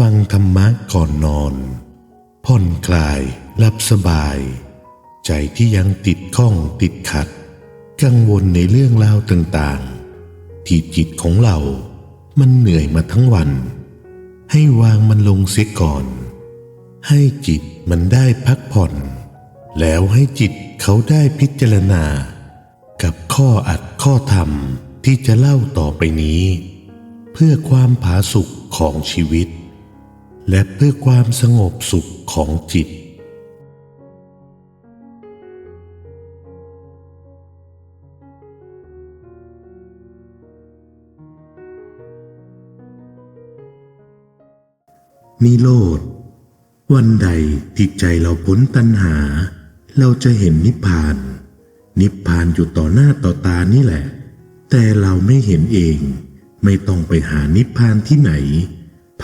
ฟังธรรมะก่อนนอน ผ่อนคลายหลับสบาย ใจที่ยังติดข้องติดขัด กังวลในเรื่องราวต่างๆ ที่จิตของเรา มันเหนื่อยมาทั้งวัน ให้วางมันลงเสียก่อน ให้จิตมันได้พักผ่อน แล้วให้จิตเขาได้พิจารณา กับข้ออัดข้อธรรมที่จะเล่าต่อไปนี้ เพื่อความผาสุกของชีวิต และเพื่อความสงบสุขของจิต นิโรธ วันใดที่ใจเราพ้นตัณหา เราจะเห็นนิพพาน นิพพานอยู่ต่อหน้าต่อตานี่แหละ แต่เราไม่เห็นเอง ไม่ต้องไปหานิพพานที่ไหน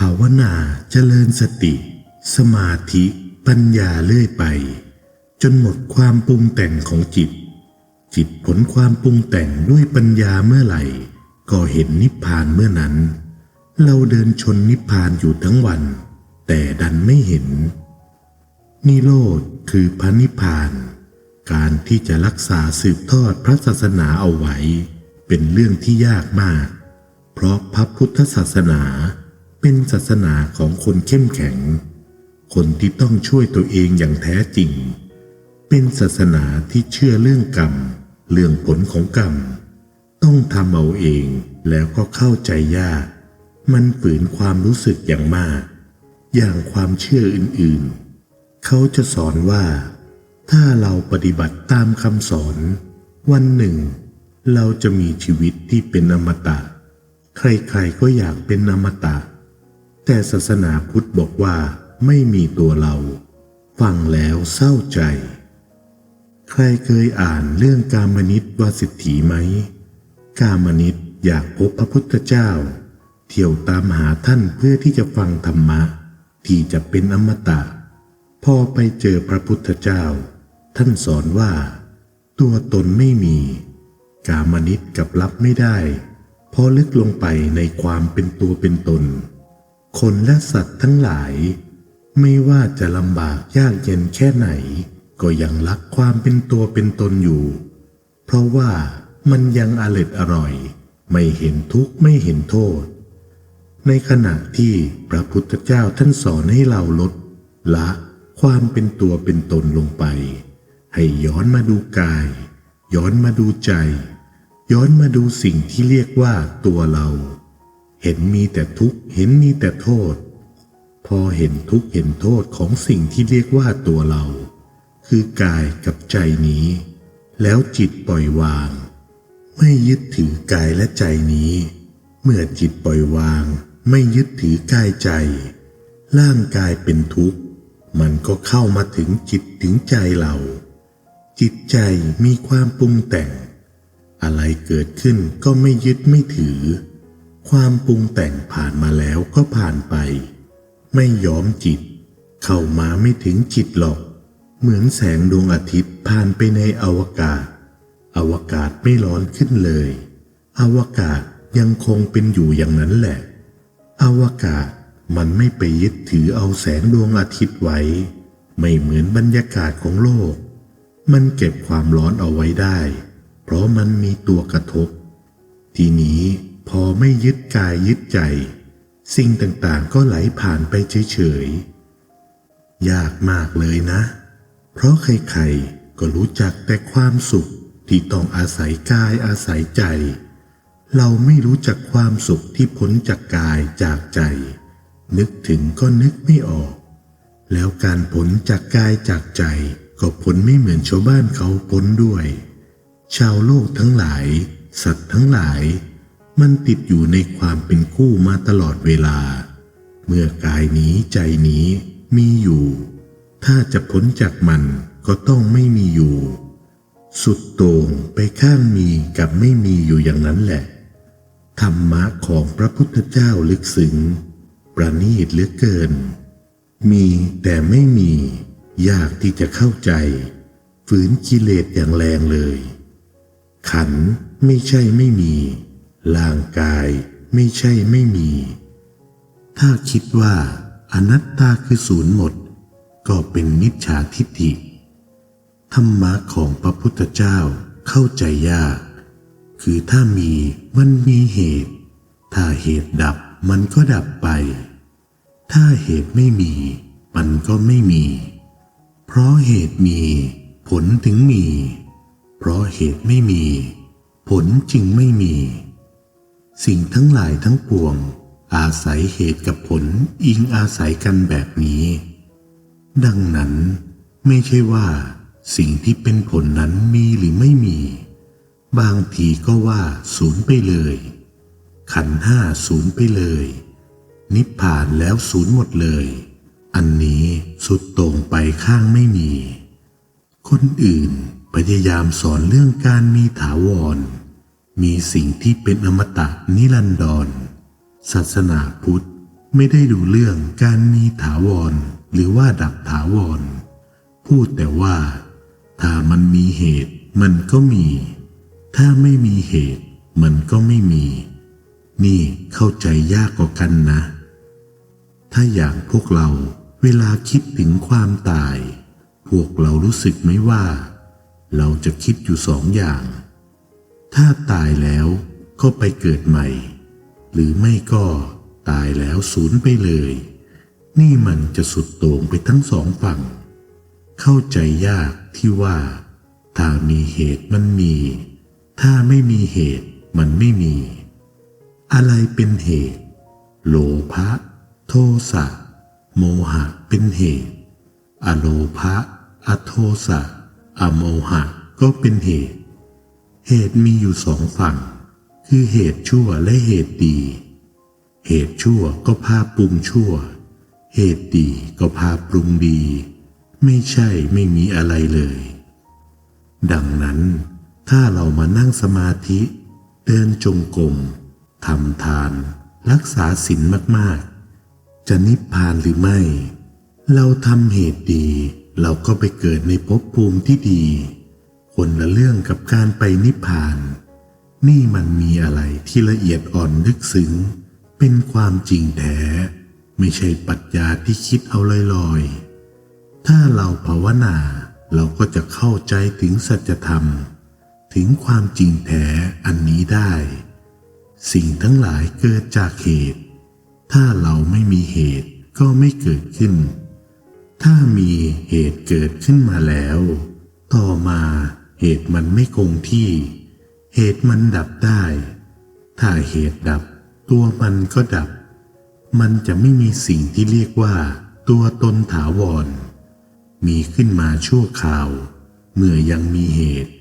ภาวนาเจริญสติ สมาธิปัญญาเลื่อยไป จนหมดความปรุงแต่งของจิต จิตผลความปรุงแต่งด้วยปัญญาเมื่อไหร่ ก็เห็นนิพพานเมื่อนั้น เราเดินชนนิพพานอยู่ทั้งวัน แต่ดันไม่เห็น นิโรธคือพระนิพพาน การที่จะรักษาสืบทอดพระศาสนาเอาไว้ เป็นเรื่องที่ยากมาก เพราะพระพุทธศาสนา เป็นศาสนาของคนเข้มแข็ง คนที่ต้องช่วยตัวเองอย่างแท้จริง เป็นศาสนาที่เชื่อเรื่องกรรม เรื่องผลของกรรม ต้องทำเอาเองแล้วก็เข้าใจยาก มันฝืนความรู้สึกอย่างมาก อย่างความเชื่ออื่นๆ เขาจะสอนว่า ถ้าเราปฏิบัติตามคำสอน วันหนึ่ง เราจะมีชีวิตที่เป็นอมตะ ใครๆก็อยากเป็นอมตะ แต่ศาสนาพุทธบอกว่าไม่มีตัวเรา ฟังแล้วเศร้าใจ ใครเคยอ่านเรื่องกามนิตวสิทธีไหม กามนิตอยากพบพระพุทธเจ้า เที่ยวตามหาท่านเพื่อที่จะฟังธรรมะ ที่จะเป็นอมตะ พอไปเจอพระพุทธเจ้า ท่านสอนว่า ตัวตนไม่มี กามนิตกับรับไม่ได้ พอลึกลงไปในความเป็นตัวเป็นตน คนและสัตว์ทั้งหลาย ไม่ว่าจะลำบากยากเย็นแค่ไหน ก็ยังรักความเป็นตัวเป็นตนอยู่ เพราะว่ามันยังอร็ดอร่อย ไม่เห็นทุกข์ไม่เห็นโทษ ในขณะที่พระพุทธเจ้าท่านสอนให้เราลด ละความเป็นตัวเป็นตนลงไป ให้ย้อนมาดูกาย ย้อนมาดูใจ ย้อนมาดูสิ่งที่เรียกว่าตัวเรา เห็นมีแต่ทุกข์เห็นมีแต่โทษ พอเห็นทุกข์เห็นโทษของสิ่งที่เรียกว่าตัวเรา คือกายกับใจนี้ แล้วจิตปล่อยวาง ไม่ยึดถือกายและใจนี้ เมื่อจิตปล่อยวาง ไม่ยึดถือกายใจ ร่างกายเป็นทุกข์ มันก็เข้ามาถึงจิตถึงใจเรา จิตใจมีความปรุงแต่ง อะไรเกิดขึ้นก็ไม่ยึดไม่ถือ ความปรุงแต่งผ่านมาแล้วก็ผ่านไป ไม่ยอมจิต เข้ามาไม่ถึงจิตหรอก เหมือนแสงดวงอาทิตย์ผ่านไปในอวกาศ อวกาศไม่ร้อนขึ้นเลย อวกาศยังคงเป็นอยู่อย่างนั้นแหละ อวกาศมันไม่ไปยึดถือเอาแสงดวงอาทิตย์ไว้ ไม่เหมือนบรรยากาศของโลก มันเก็บความร้อนเอาไว้ได้ เพราะมันมีตัวกระทบ ทีนี้ พอไม่ยึดกายยึดใจ สิ่งต่างๆก็ไหลผ่านไปเฉยๆ ยากมากเลยนะ เพราะใครๆก็รู้จักแต่ความสุขที่ต้องอาศัยกายอาศัยใจ เราไม่รู้จักความสุขที่พ้นจากกายจากใจ นึกถึงก็นึกไม่ออก แล้วการพ้นจากกายจากใจ ก็พ้นไม่เหมือนชาวบ้านเขาพ้นด้วย ชาวโลกทั้งหลาย สัตว์ทั้งหลาย มันติดอยู่ในความเป็นคู่มาตลอดเวลา เมื่อกายนี้ใจนี้มีอยู่ ถ้าจะพ้นจากมันก็ต้องไม่มีอยู่ สุดโต่งไปข้างมีกับไม่มีอยู่อย่างนั้นแหละ ธรรมะของพระพุทธเจ้าลึกซึ้งประณีตเหลือเกิน มีแต่ไม่มี ยากที่จะเข้าใจ ฝืนกิเลสอย่างแรงเลย ขันไม่ใช่ไม่มี ร่างกายไม่ใช่ไม่มี ถ้าคิดว่าอนัตตาคือศูนย์หมด ก็เป็นมิจฉาทิฏฐิ ธรรมะของพระพุทธเจ้าเข้าใจยาก คือถ้ามีมันมีเหตุ ถ้าเหตุดับมันก็ดับไป ถ้าเหตุไม่มี มันก็ไม่มี เพราะเหตุมีผลถึงมี เพราะเหตุไม่มี ผลจึงไม่มี สิ่งทั้งหลายทั้งปวง อาศัยเหตุกับผลอิงอาศัยกันแบบนี้ ดังนั้นไม่ใช่ว่า สิ่งที่เป็นผลนั้นมีหรือไม่มี บางทีก็ว่าศูนย์ไปเลย ขันห้าศูนย์ไปเลย นิพพานแล้วศูนย์หมดเลย อันนี้สุดต่งไปข้างไม่มี คนอื่นพยายามสอนเรื่องการมีถาวร มีสิ่งที่เป็นอมตะนิรันดร ศาสนาพุทธไม่ได้ดูเรื่องการมีถาวรหรือว่าดับถาวร พูดแต่ว่า ถ้ามันมีเหตุมันก็มี ถ้าไม่มีเหตุมันก็ไม่มี นี่เข้าใจยากกว่ากันนะ ถ้าอย่างพวกเราเวลาคิดถึงความตาย พวกเรารู้สึกไหมว่า เราจะคิดอยู่สองอย่าง ถ้าตายแล้วก็ไปเกิดใหม่ หรือไม่ก็ตายแล้วสูญไปเลย นี่มันจะสุดโต่งไปทั้งสองฝั่ง เข้าใจยากที่ว่า ถ้ามีเหตุมันมี ถ้าไม่มีเหตุมันไม่มี อะไรเป็นเหตุ โลภะโทสะโมหะเป็นเหตุ อโลภะอโทสะอโมหะก็เป็นเหตุ เหตุมีอยู่สองฝั่ง คือเหตุชั่วและเหตุดี เหตุชั่วก็พาปรุงชั่ว เหตุดีก็พาปรุงดี ไม่ใช่ไม่มีอะไรเลย ดังนั้นถ้าเรามานั่งสมาธิ เดินจงกรมทำทาน รักษาศีลมากๆ จะนิพพานหรือไม่ เราทำเหตุดี เราก็ไปเกิดในภพภูมิที่ดี คนละเรื่องกับการไปนิพพาน นี่มันมีอะไรที่ละเอียดอ่อนลึกซึ้ง เป็นความจริงแท้ ไม่ใช่ปรัชญาที่คิดเอาลอยๆ ถ้าเราภาวนาเราก็จะเข้าใจถึงสัจธรรม ถึงความจริงแท้อันนี้ได้ สิ่งทั้งหลายเกิดจากเหตุ ถ้าเราไม่มีเหตุก็ไม่เกิดขึ้น ถ้ามีเหตุเกิดขึ้นมาแล้ว ต่อมา เหตุมันไม่คงที่ เหตุมันดับได้ ถ้าเหตุดับ ตัวมันก็ดับ มันจะไม่มีสิ่งที่เรียกว่า ตัวตนถาวร มีขึ้นมาชั่วคราว เมื่อยังมีเหตุ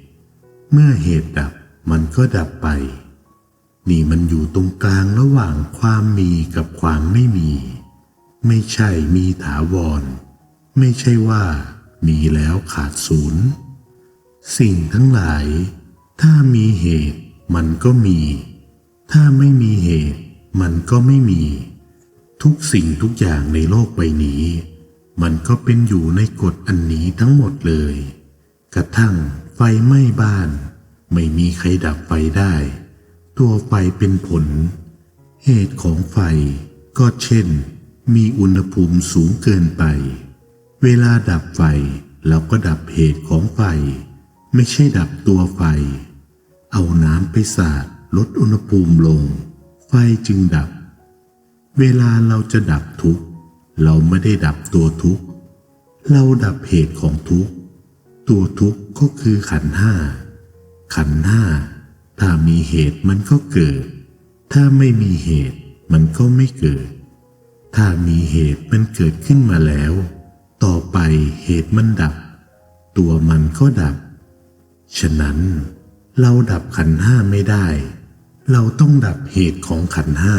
เมื่อเหตุดับมันก็ดับไป นี่มันอยู่ตรงกลางระหว่างความมีกับความไม่มี ไม่ใช่มีถาวร ไม่ใช่ว่ามีแล้วขาดศูนย์ สิ่งทั้งหลาย ถ้ามีเหตุมันก็มี ถ้าไม่มีเหตุมันก็ไม่มี ทุกสิ่งทุกอย่างในโลกใบนี้ มันก็เป็นอยู่ในกฎอันนี้ทั้งหมดเลย กระทั่งไฟไหม้บ้าน ไม่มีใครดับไฟได้ ตัวไฟเป็นผล เหตุของไฟก็เช่น มีอุณหภูมิสูงเกินไป เวลาดับไฟเราก็ดับเหตุของไฟ ไม่ใช่ดับตัวไฟ เอาน้ำไปสาดลดอุณหภูมิลง ไฟจึงดับ เวลาเราจะดับทุกข์ เราไม่ได้ดับตัวทุกข์ เราดับเหตุของทุกข์ ตัวทุกข์ก็คือขันห้า ขันห้า ถ้ามีเหตุมันก็เกิด ถ้าไม่มีเหตุมันก็ไม่เกิด ถ้ามีเหตุมันเกิดขึ้นมาแล้ว ต่อไปเหตุมันดับ ตัวมันก็ดับ ฉะนั้นเราดับขันห้าไม่ได้ เราต้องดับเหตุของขันห้า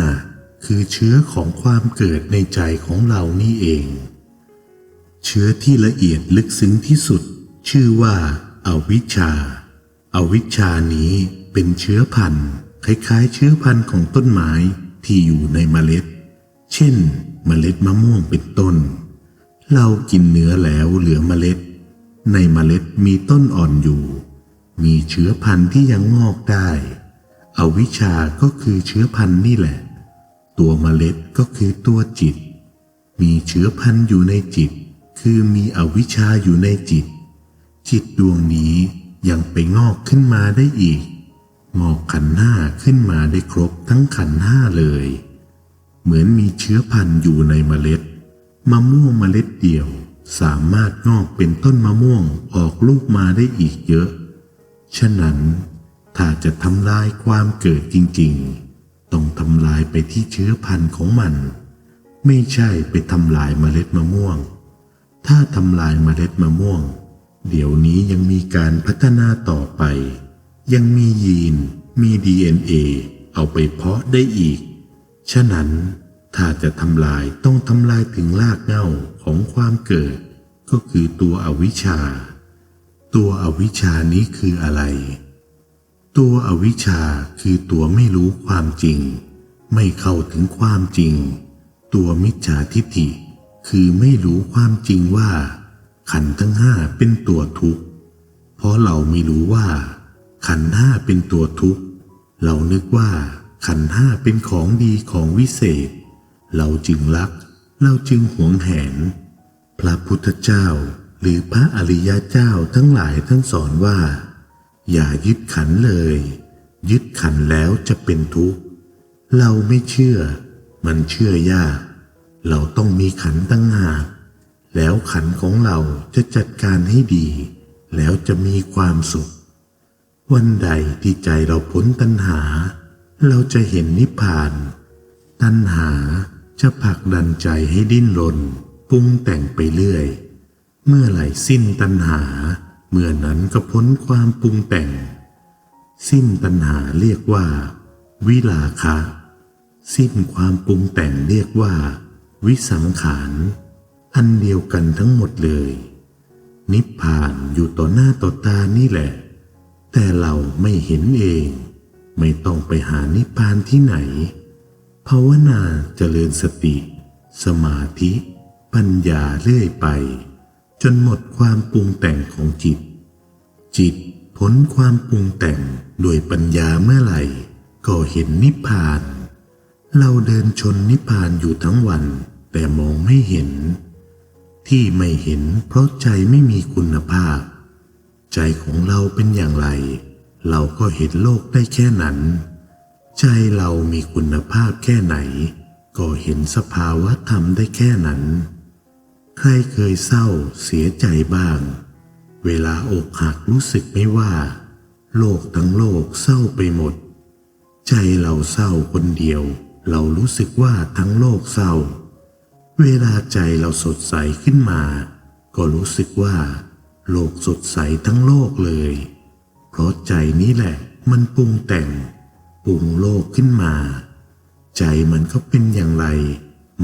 คือเชื้อของความเกิดในใจของเรานี่เอง เชื้อที่ละเอียดลึกซึ้งที่สุด ชื่อว่าอาวิชชาอาวิชชานี้เป็นเชื้อพันธุ์คล้ายๆ เชื้อพันธุ์ของต้นไม้ที่อยู่ในเมล็ด เช่น เมล็ดมะม่วงเป็นต้น เรากินเนื้อแล้วเหลือเมล็ด ในเมล็ดมีต้นอ่อนอยู่ มีเชื้อพันธุ์ที่ยังงอกได้อวิชาก็คือเชื้อพันธุ์นี่แหละ ตัวเมล็ดก็คือตัวจิต มีเชื้อพันธุ์อยู่ในจิต คือมีอวิชชาอยู่ในจิต จิตดวงนี้ยังไปงอกขึ้นมาได้อีก งอกขันธ์ห้าขึ้นมาได้ครบทั้งขันธ์ห้าเลย เหมือนมีเชื้อพันธุ์อยู่ในเมล็ดมะม่วงเมล็ดเดียวสามารถงอกเป็นต้นมะม่วงออกลูกมาได้อีกเยอะ ฉะนั้นถ้าจะทำลายความเกิดจริง ๆ ต้องทำลายไปที่เชื้อพันธุ์ของมัน ไม่ใช่ไปทำลายเมล็ดมะม่วง ถ้าทำลายเมล็ดมะม่วง เดี๋ยวนี้ยังมีการพัฒนาต่อไป ยังมียีน มี DNA เอาไปเพาะได้อีก ฉะนั้นถ้าจะทำลายต้องทำลายถึงรากเหง้าของความเกิด ก็คือตัวอวิชชา ตัวอวิชานี้คืออะไร ตัวอวิชาคือตัวไม่รู้ความจริง ไม่เข้าถึงความจริง ตัวมิจฉาทิฏฐิ คือไม่รู้ความจริงว่า ขันทั้งห้าเป็นตัวทุกข์ เพราะเราไม่รู้ว่า ขันห้าเป็นตัวทุกข์ เรานึกว่าขันห้าเป็นของดีของวิเศษ เราจึงรัก เราจึงหวงแหน พระพุทธเจ้า หรือพระอริยเจ้าทั้งหลายท่านสอนว่า อย่ายึดขันเลย ยึดขันแล้วจะเป็นทุกข์ เราไม่เชื่อ มันเชื่อยาก เราต้องมีขันตั้งหากแล้วขันของเราจะจัดการให้ดี แล้วจะมีความสุข วันใดที่ใจเราพ้นตัณหา เราจะเห็นนิพพาน ตัณหาจะผลักดันใจให้ดิ้นรนปรุงแต่งไปเรื่อย เมื่อไหร่สิ้นตัณหา เมื่อนั้นก็พ้นความปรุงแต่ง สิ้นตัณหาเรียกว่า วิลาคะ สิ้นความปรุงแต่งเรียกว่า วิสังขารอันเดียวกันทั้งหมดเลย นิพพานอยู่ต่อหน้าต่อตานี่แหละ แต่เราไม่เห็นเอง ไม่ต้องไปหานิพพานที่ไหนภาวนาเจริญสติ สมาธิ ปัญญาเรื่อยไป จนหมดความปรุงแต่งของจิต จิตพ้นความปรุงแต่งด้วยปัญญาเมื่อไหร่ ก็เห็นนิพพาน เราเดินชนนิพพานอยู่ทั้งวัน แต่มองไม่เห็น ที่ไม่เห็นเพราะใจไม่มีคุณภาพ ใจของเราเป็นอย่างไร เราก็เห็นโลกได้แค่นั้น ใจเรามีคุณภาพแค่ไหน ก็เห็นสภาวะธรรมได้แค่นั้น ใครเคยเศร้าเสียใจบ้าง เวลาอกหักรู้สึกไม่ว่า โลกทั้งโลกเศร้าไปหมด ใจเราเศร้าคนเดียว เรารู้สึกว่าทั้งโลกเศร้า เวลาใจเราสดใสขึ้นมา ก็รู้สึกว่า โลกสดใสทั้งโลกเลย เพราะใจนี้แหละมันปรุงแต่งปรุงโลกขึ้นมา ใจมันก็เป็นอย่างไร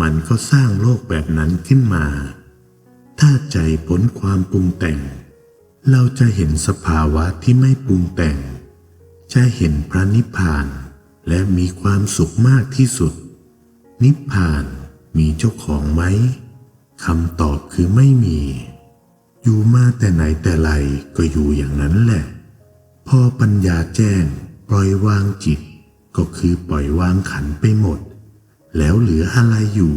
มันก็สร้างโลกแบบนั้นขึ้นมา ถ้าใจพ้นความปรุงแต่ง เราจะเห็นสภาวะที่ไม่ปรุงแต่ง จะเห็นพระนิพพานและมีความสุขมากที่สุด นิพพานมีเจ้าของไหมคำตอบคือไม่มี อยู่มาแต่ไหนแต่ไรก็อยู่อย่างนั้นแหละ พอปัญญาแจ้งปล่อยวางจิต ก็คือปล่อยวางขันไปหมด แล้วเหลืออะไรอยู่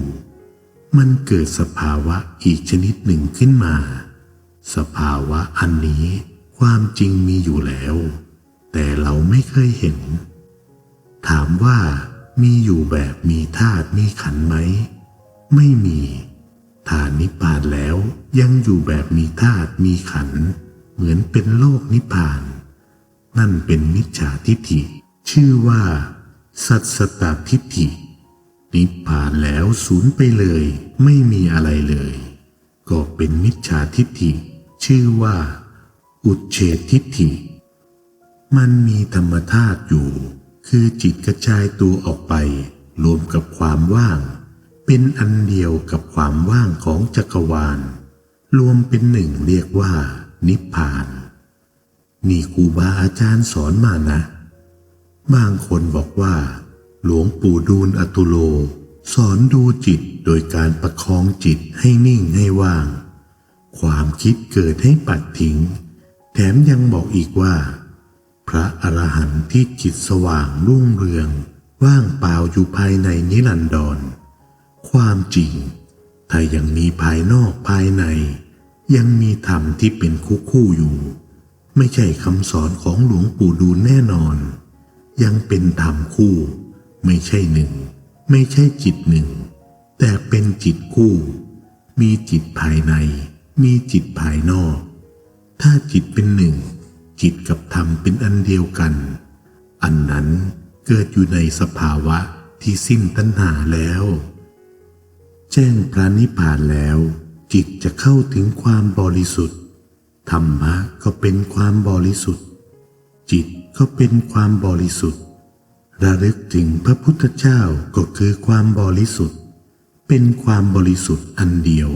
มันเกิดสภาวะอีกชนิดหนึ่งขึ้นมา สภาวะอันนี้ความจริงมีอยู่แล้ว แต่เราไม่เคยเห็น ถามว่ามีอยู่แบบมีธาตุมีขันไหม ไม่มีฐานนิพพานแล้วยังอยู่แบบมีธาตุมีขัน เหมือนเป็นโลกนิพพาน นั่นเป็นมิจฉาทิฏฐิ ชื่อว่า สัตสตตทิฏฐิ นิพพานแล้วสูญไปเลย ไม่มีอะไรเลย ก็เป็นมิจฉาทิฏฐิ ชื่อว่า อุเฉททิฏฐิ มันมีธรรมธาตุอยู่ คือจิตกระจายตัวออกไป รวมกับความว่าง เป็นอันเดียวกับความว่างของจักรวาล รวมเป็นหนึ่งเรียกว่า นิพพาน นี่ครูบาอาจารย์สอนมานะ บางคนบอกว่า หลวงปู่ดูลอตุโล สอนดูจิตโดยการประคองจิตให้นิ่งให้ว่าง ความคิดเกิดให้ปัดทิ้ง แถมยังบอกอีกว่า พระอรหันต์ที่จิตสว่างรุ่งเรือง ว่างเปล่าอยู่ภายในนิรันดร ความจริง ถ้ายังมีภายนอกภายใน ยังมีธรรมที่เป็นคู่คู่อยู่ ไม่ใช่คำสอนของหลวงปู่ดูลแน่นอน ยังเป็นธรรมคู่ ไม่ใช่หนึ่ง ไม่ใช่จิตหนึ่ง แต่เป็นจิตคู่ มีจิตภายใน มีจิตภายนอก ถ้าจิตเป็นหนึ่ง จิตกับธรรมเป็นอันเดียวกัน อันนั้นเกิดอยู่ในสภาวะที่สิ้นตัณหาแล้ว แจ้งพระนิพพานแล้ว จิตจะเข้าถึงความบริสุทธิ์ ธรรมะก็เป็นความบริสุทธิ์ จิตก็เป็นความบริสุทธิ์ ระลึกถึงพระพุทธเจ้าก็คือความบริสุทธิ์ เป็นความบริสุทธิ์อันเดียว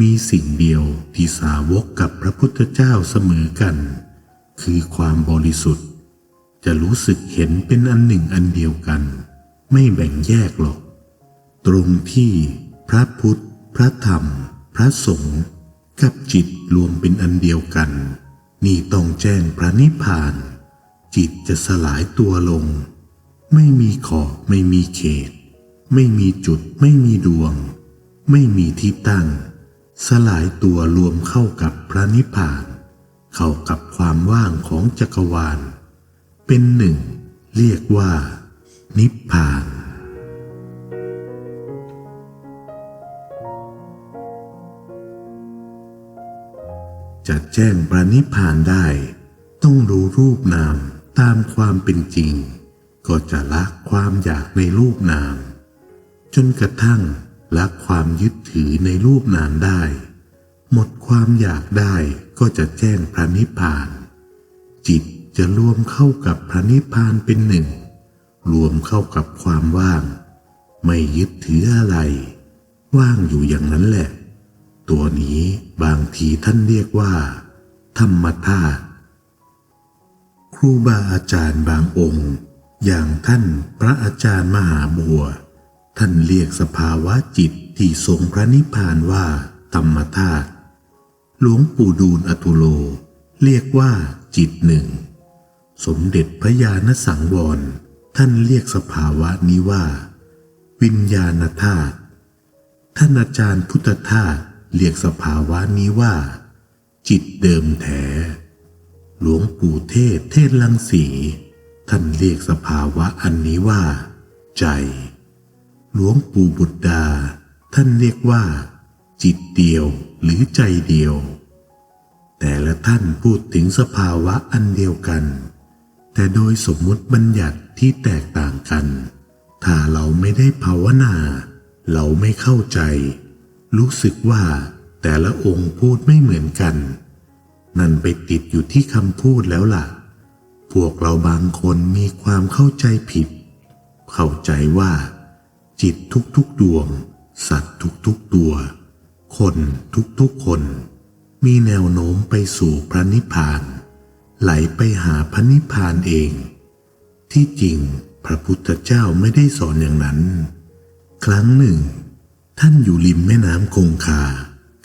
มีสิ่งเดียวที่สาวกกับพระพุทธเจ้าเสมอกัน คือความบริสุทธิ์ จะรู้สึกเห็นเป็นอันหนึ่งอันเดียวกัน ไม่แบ่งแยกหรอก ตรงที่พระพุทธ พระธรรม พระสงฆ์กับจิตรวมเป็นอันเดียวกัน นี่ต้องแจ้งพระนิพพาน จิตจะสลายตัวลง ไม่มีขอบไม่มีเขต ไม่มีจุดไม่มีดวง ไม่มีที่ตั้ง สลายตัวรวมเข้ากับพระนิพพาน เข้ากับความว่างของจักรวาล เป็นหนึ่ง เรียกว่า นิพพานจะแจ้งพระนิพพานได้ ต้องรู้รูปนามตามความเป็นจริง ก็จะละความอยากในรูปนาม จนกระทั่งละความยึดถือในรูปนามได้ หมดความอยากได้ก็จะแจ้งพระนิพพาน จิตจะรวมเข้ากับพระนิพพานเป็นหนึ่ง รวมเข้ากับความว่าง ไม่ยึดถืออะไร ว่างอยู่อย่างนั้นแหละ ตัวนี้บางทีท่านเรียกว่า ธรรมธาตุครูบาอาจารย์บางองค์ อย่างท่านพระอาจารย์มหาบัว ท่านเรียกสภาวะจิตที่ทรงพระนิพพานว่า ธรรมธาตุหลวงปู่ดูลอตุโล เรียกว่าจิตหนึ่ง สมเด็จพระญาณสังวร ท่านเรียกสภาวะนี้ว่า วิญญาณธาตุท่านอาจารย์พุทธทาสเรียกสภาวะนี้ว่า จิตเดิมแท้ หลวงปู่เทศเทศลังสี ท่านเรียกสภาวะอันนี้ว่า ใจ หลวงปู่บุตรดา ท่านเรียกว่า จิตเดียวหรือใจเดียว แต่ละท่านพูดถึงสภาวะอันเดียวกัน แต่โดยสมมุติบัญญัติที่แตกต่างกัน ถ้าเราไม่ได้ภาวนา เราไม่เข้าใจ รู้สึกว่าแต่ละองค์พูดไม่เหมือนกัน นั่นไปติดอยู่ที่คำพูดแล้วล่ะ พวกเราบางคนมีความเข้าใจผิด เข้าใจว่า จิตทุกๆดวง สัตว์ทุกๆตัว คนทุกๆคน มีแนวโน้มไปสู่พระนิพพาน ไหลไปหาพระนิพพานเอง ที่จริงพระพุทธเจ้าไม่ได้สอนอย่างนั้น ครั้งหนึ่ง ท่านอยู่ริมแม่น้ำคงคา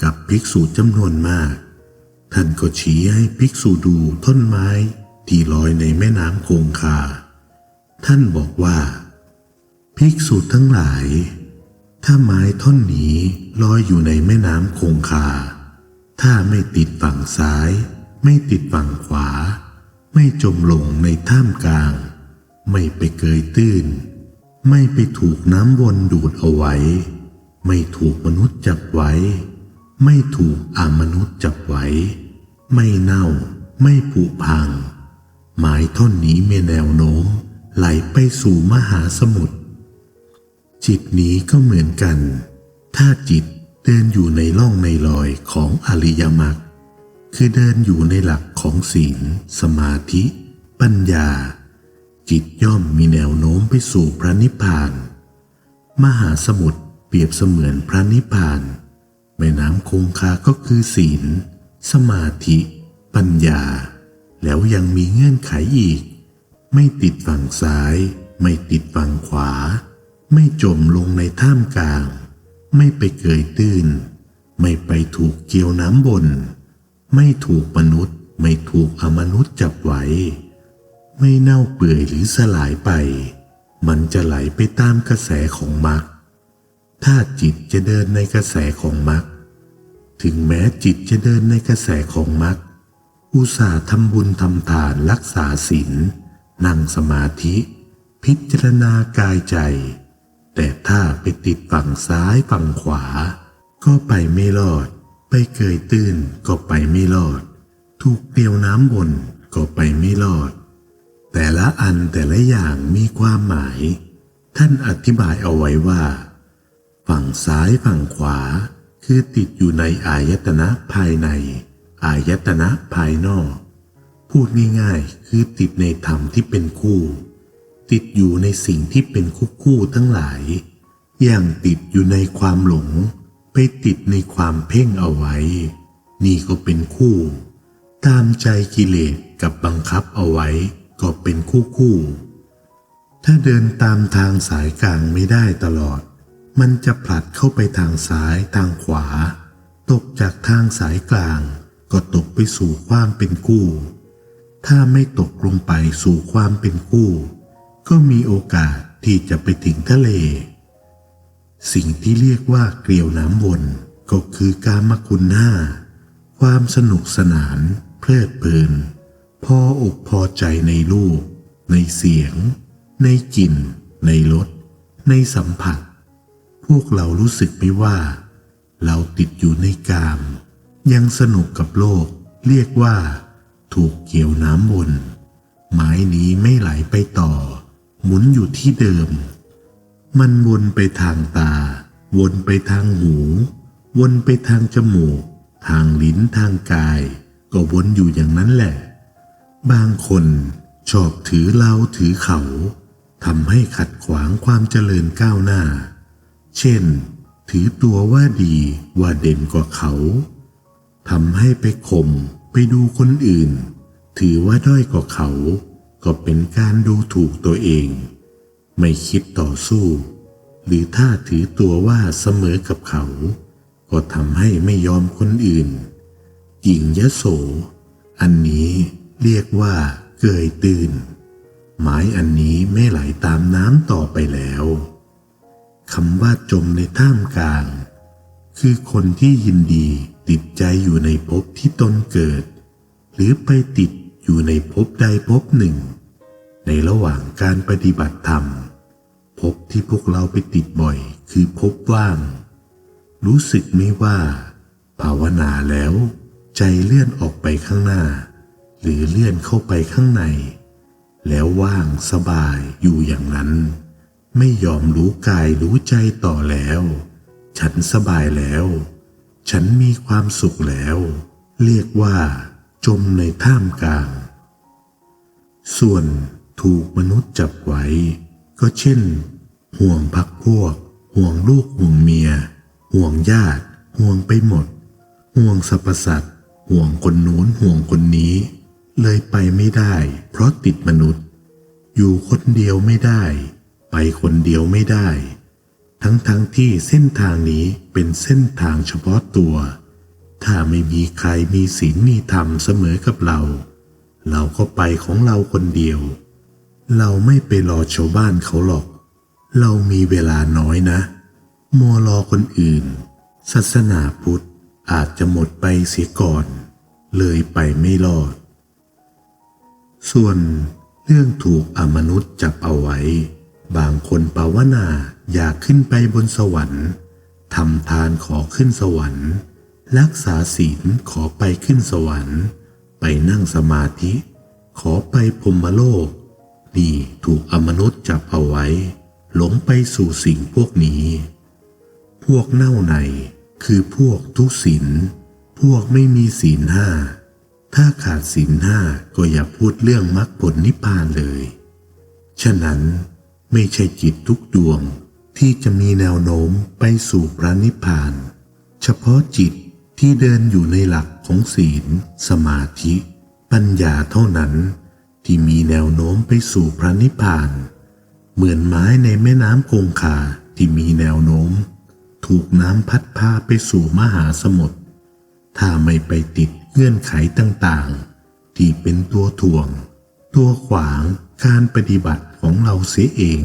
กับภิกษุจำนวนมาก ท่านก็ชี้ให้ภิกษุดูต้นไม้ ที่ลอยในแม่น้ำคงคา ท่านบอกว่า ภิกษุทั้งหลาย ถ้าไม้ท่อนนี้ลอยอยู่ในแม่น้ำคงคา ถ้าไม่ติดฝั่งซ้าย ไม่ติดฝั่งขวา ไม่จมลงในท่ามกลาง ไม่ไปเกยตื้น ไม่ไปถูกน้ำวนดูดเอาไว้ ไม่ถูกมนุษย์จับไว้ ไม่ถูกอามนุษย์จับไว้ ไม่เน่า ไม่ผุพัง ไม้ท่อนนี้มีแนวโน้มไหลไปสู่มหาสมุทรจิตนี้ก็เหมือนกัน ถ้าจิตเดินอยู่ในร่องในรอยของอริยมรรคคือเดินอยู่ในหลักของศีล สมาธิ ปัญญา จิตย่อมมีแนวโน้มไปสู่พระนิพพาน มหาสมุทรเปรียบเสมือนพระนิพพานแม่น้ำคงคาก็คือศีล สมาธิ ปัญญา แล้วยังมีเงื่อนไขอีก ไม่ติดฝั่งซ้าย ไม่ติดฝั่งขวา ไม่จมลงในท่ามกลาง ไม่ไปเกยตื้น ไม่ไปถูกเกี่ยวน้ำบน ไม่ถูกมนุษย์ ไม่ถูกอมนุษย์จับไว้ ไม่เน่าเปื่อยหรือสลายไป มันจะไหลไปตามกระแสของมรรคถ้าจิตจะเดินในกระแสของมรรคถึงแม้จิตจะเดินในกระแสของมรรค อุตส่าห์ทำบุญทำทานรักษาศีลนั่งสมาธิ พิจารณากายใจ แต่ถ้าไปติดฝั่งซ้ายฝั่งขวา ก็ไปไม่รอด ไปเกยตื้นก็ไปไม่รอด ถูกเปลียวน้ำบนก็ไปไม่รอด แต่ละอันแต่ละอย่างมีความหมาย ท่านอธิบายเอาไว้ว่า ฝั่งซ้ายฝั่งขวาคือติดอยู่ในอายตนะภายใน อายตนะภายนอก พูดง่ายๆ คือติดในธรรมที่เป็นคู่ ติดอยู่ในสิ่งที่เป็นคู่คู่ทั้งหลาย อย่างติดอยู่ในความหลง ไปติดในความเพ่งเอาไว้ นี่ก็เป็นคู่ ตามใจกิเลสกับบังคับเอาไว้ก็เป็นคู่คู่ ถ้าเดินตามทางสายกลางไม่ได้ตลอด มันจะผลัดเข้าไปทางซ้ายทางขวา ตกจากทางสายกลาง ก็ตกไปสู่ความเป็นคู่ถ้าไม่ตกลงไปสู่ความเป็นคู่ก็มีโอกาสที่จะไปถึงทะเล สิ่งที่เรียกว่าเกลียวน้ำวนก็คือการมคุณห้าความสนุกสนาน เพลิดเพลิน พออกพอใจในรูป ในเสียง ในกลิ่น ในรส ในสัมผัส พวกเรารู้สึกไหมว่า เราติดอยู่ในกาม ยังสนุกกับโลกเรียกว่า ถูกเกี่ยวน้ำวนไม้นี้ไม่ไหลไปต่อ หมุนอยู่ที่เดิม มันวนไปทางตา วนไปทางหู วนไปทางจมูก ทางลิ้นทางกาย ก็วนอยู่อย่างนั้นแหละ บางคนชอบถือเราถือเขาทำให้ขัดขวางความเจริญก้าวหน้า เช่น ถือตัวว่าดีว่าเด่นกว่าเขา ทำให้ไปข่มไปดูคนอื่น ถือว่าด้อยกว่าเขา ก็เป็นการดูถูกตัวเอง ไม่คิดต่อสู้ หรือถ้าถือตัวว่าเสมอกับเขา ก็ทำให้ไม่ยอมคนอื่นหญิงยโส อันนี้เรียกว่า เกยตื่นไม้อันนี้ไม่ไหลตามน้ำต่อไปแล้วคำว่าจมในท่ามกลาง คือคนที่ยินดี ติดใจอยู่ในภพที่ตนเกิด หรือไปติดอยู่ในภพใดภพหนึ่ง ในระหว่างการปฏิบัติธรรมภพที่พวกเราไปติดบ่อยคือภพว่าง รู้สึกไหมว่า ภาวนาแล้ว ใจเลื่อนออกไปข้างหน้า หรือเลื่อนเข้าไปข้างใน แล้วว่างสบายอยู่อย่างนั้น ไม่ยอมรู้กายรู้ใจต่อแล้ว ฉันสบายแล้ว ฉันมีความสุขแล้ว เรียกว่า จมในท่ามกลาง ส่วนถูกมนุษย์จับไว้ ก็เช่น ห่วงพักพวก ห่วงลูกห่วงเมีย ห่วงญาติ ห่วงไปหมด ห่วงสรรพสัตว์ห่วงคนนู้นห่วงคนนี้ เลยไปไม่ได้ เพราะติดมนุษย์ อยู่คนเดียวไม่ได้ ไปคนเดียวไม่ได้ ทั้งทั้งที่เส้นทางนี้เป็นเส้นทางเฉพาะตัว ถ้าไม่มีใครมีศีลมีธรรมเสมอกับเรา เราก็ไปของเราคนเดียว เราไม่ไปรอชาวบ้านเขาหรอก เรามีเวลาน้อยนะมัวรอคนอื่น ศาสนาพุทธอาจจะหมดไปเสียก่อน เลยไปไม่รอด ส่วนเรื่องถูกอมนุษย์จับเอาไว้ บางคนภาวนาอยากขึ้นไปบนสวรรค์ทำทานขอขึ้นสวรรค์ รักษาศีลขอไปขึ้นสวรรค์ ไปนั่งสมาธิ ขอไปพรมโลก นี่ถูกอมนุษย์จับเอาไว้ หลงไปสู่สิ่งพวกนี้ พวกเน่าในคือพวกทุศีลพวกไม่มีศีลห้า ถ้าขาดศีลห้าก็อย่าพูดเรื่องมรรคผลนิพพานเลย ฉะนั้น ไม่ใช่จิตทุกดวงที่จะมีแนวโน้มไปสู่พระนิพพาน เฉพาะจิตที่เดินอยู่ในหลักของศีล สมาธิ ปัญญาเท่านั้น ที่มีแนวโน้มไปสู่พระนิพพาน เหมือนไม้ในแม่น้ำคงคาที่มีแนวโน้ม ถูกน้ำพัดพาไปสู่มหาสมุทรถ้าไม่ไปติดเงื่อนไขต่างๆ ที่เป็นตัวถ่วง ตัวขวาง การปฏิบัติของเราเสียเอง